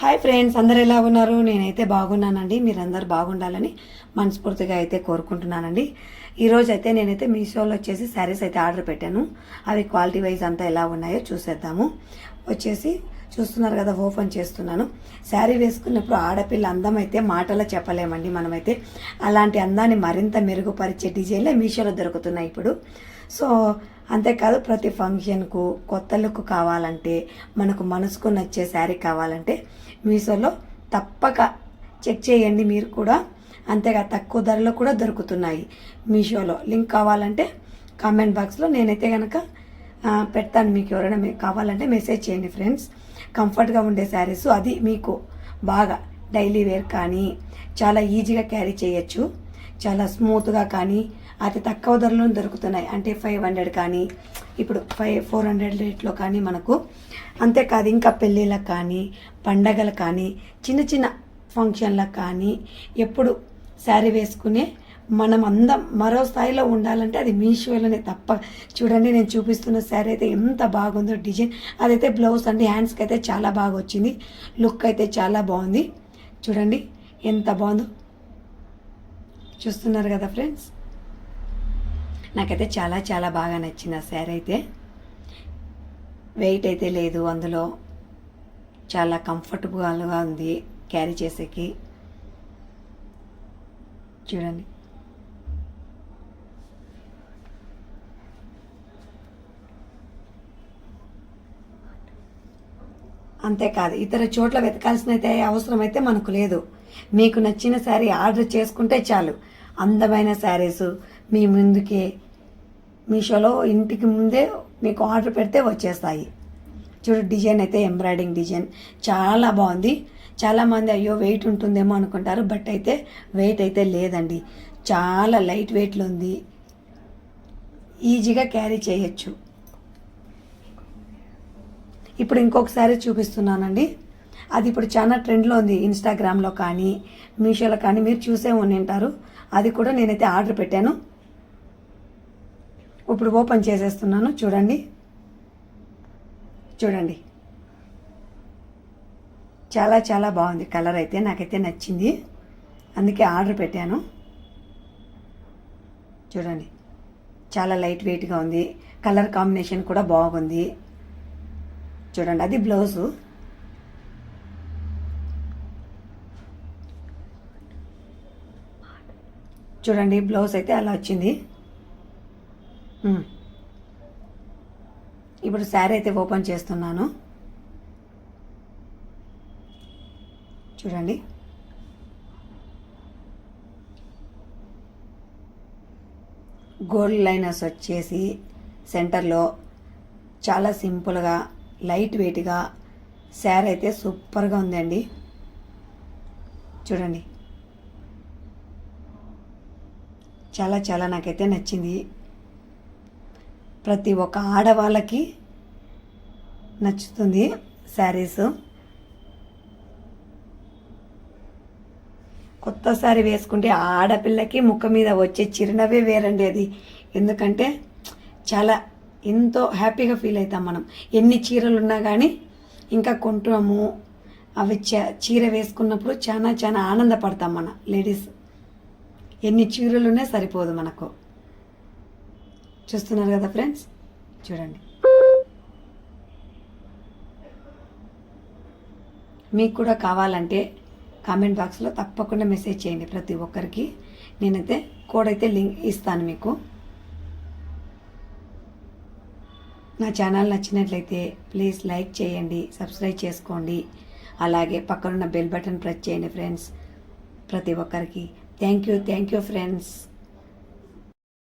Hi friends అందరు ఎలా ఉన్నారు? నేనైతే బాగున్నానండి. మీరందరు బాగుండాలని మనస్ఫూర్తిగా అయితే కోరుకుంటున్నానండి. ఈరోజు అయితే నేనైతే మీషోలో వచ్చేసి శారీస్ అయితే ఆర్డర్ పెట్టాను. అవి క్వాలిటీ వైజ్ అంతా ఎలా ఉన్నాయో చూసేద్దాము. వచ్చేసి చూస్తున్నారు కదా ఓపెన్ చేస్తున్నాను. శారీ వేసుకున్నప్పుడు ఆడపిల్ల అందం అయితే మాటలో చెప్పలేమండి మనమైతే. అలాంటి అందాన్ని మరింత మెరుగుపరిచే డిజైన్లే మీషోలో దొరుకుతున్నాయి ఇప్పుడు. సో అంతేకాదు ప్రతి ఫంక్షన్కు కొత్త లుక్ కావాలంటే మనకు మనసుకు నచ్చే శారీ కావాలంటే మీషోలో తప్పక చెక్ చేయండి. మీరు కూడా అంతేగా తక్కువ ధరలో కూడా దొరుకుతున్నాయి మీషోలో. లింక్ కావాలంటే కామెంట్ బాక్స్లో నేనైతే కనుక పెడతాను మీకు ఎవరైనా కావాలంటే మెసేజ్ చేయండి ఫ్రెండ్స్. కంఫర్ట్గా ఉండే శారీస్ అది మీకు బాగా డైలీ వేర్ కానీ చాలా ఈజీగా క్యారీ చేయొచ్చు. చాలా స్మూత్గా కానీ అతి తక్కువ ధరలో దొరుకుతున్నాయి. అంటే ఫైవ్ హండ్రెడ్ కానీ ఇప్పుడు ఫైవ్ ఫోర్ హండ్రెడ్ రేట్లో కానీ మనకు. అంతేకాదు ఇంకా పెళ్ళిళ్ళకి కానీ పండగలకు కానీ చిన్న చిన్న ఫంక్షన్లకు కానీ ఎప్పుడు శారీ వేసుకునే మనం అందం మరో స్థాయిలో ఉండాలంటే అది మీషోలోనే తప్ప. చూడండి నేను చూపిస్తున్న శారీ అయితే ఎంత బాగుందో డిజైన్. అదైతే బ్లౌజ్ అండి హ్యాండ్స్కి అయితే చాలా బాగా వచ్చింది. లుక్ అయితే చాలా బాగుంది. చూడండి ఎంత బాగుందో. చూస్తున్నారు కదా ఫ్రెండ్స్? నాకైతే చాలా చాలా బాగా నచ్చింది ఆ శారీ అయితే. వెయిట్ అయితే లేదు అందులో. చాలా కంఫర్టబుల్గా ఉంది క్యారీ చేసేకి. చూడండి. అంతేకాదు. ఇతర చోట్ల వెతకాల్సిన అయితే అవసరం అయితే మనకు లేదు. మీకు నచ్చిన శారీ ఆర్డర్ చేసుకుంటే చాలు. అందమైన శారీస్ మీ ముందుకే మీషోలో ఇంటికి ముందే మీకు ఆర్డర్ పెడితే వచ్చేస్తాయి. చూడు డిజైన్ అయితే ఎంబ్రాయిడింగ్ డిజైన్ చాలా బాగుంది. చాలామంది అయ్యో వెయిట్ ఉంటుందేమో అనుకుంటారు. బట్ అయితే వెయిట్ అయితే లేదండి. చాలా లైట్ వెయిట్లో ఉంది. ఈజీగా క్యారీ చేయొచ్చు. ఇప్పుడు ఇంకొకసారి చూపిస్తున్నానండి. అది ఇప్పుడు చాలా ట్రెండ్లో ఉంది. ఇన్స్టాగ్రామ్లో కానీ మీషోలో కానీ మీరు చూసే ఉంటారు. అది కూడా నేనైతే ఆర్డర్ పెట్టాను. ఇప్పుడు ఓపెన్ చేసేస్తున్నాను. చూడండి. చూడండి. చాలా చాలా బాగుంది కలర్ అయితే. నాకైతే నచ్చింది. అందుకే ఆర్డర్ పెట్టాను. చూడండి. చాలా లైట్ వెయిట్గా ఉంది. కలర్ కాంబినేషన్ కూడా బాగుంది. చూడండి అది బ్లౌజు. చూడండి బ్లౌజ్ అయితే అలా వచ్చింది. ఇప్పుడు శారీ అయితే ఓపెన్ చేస్తున్నాను. చూడండి. గోల్డ్ లైనర్స్ వచ్చేసి సెంటర్లో చాలా సింపుల్గా లైట్ వెయిట్గా. శారీ అయితే సూపర్గా ఉందండి. చూడండి. చాలా చాలా నాకైతే నచ్చింది. ప్రతి ఒక్క ఆడవాళ్ళకి నచ్చుతుంది శారీస్. కొత్త శారీ వేసుకుంటే ఆ ఆడపిల్లకి ముఖం మీద వచ్చే చిరునవ్వే వేరండి అది. ఎందుకంటే చాలా ఎంతో హ్యాపీగా ఫీల్ అవుతాం మనం. ఎన్ని చీరలు ఉన్నా కానీ ఇంకా కొంటాము అవి చీర వేసుకున్నప్పుడు చాలా చాలా ఆనందపడతాం మన లేడీస్. ఎన్ని చీరలునే సరిపోదు మనకు. చూస్తున్నారు కదా ఫ్రెండ్స్? చూడండి. మీకు కూడా కావాలంటే కామెంట్ బాక్స్లో తప్పకుండా మెసేజ్ చేయండి ప్రతి ఒక్కరికి. నేనైతే కోడ్ అయితే లింక్ ఇస్తాను మీకు. నా ఛానల్ నచ్చినట్లయితే ప్లీజ్ లైక్ చేయండి సబ్స్క్రైబ్ చేసుకోండి. అలాగే పక్కనున్న బెల్ బటన్ ప్రెస్ చేయండి ఫ్రెండ్స్ ప్రతి ఒక్కరికి. Thank you thank you friends.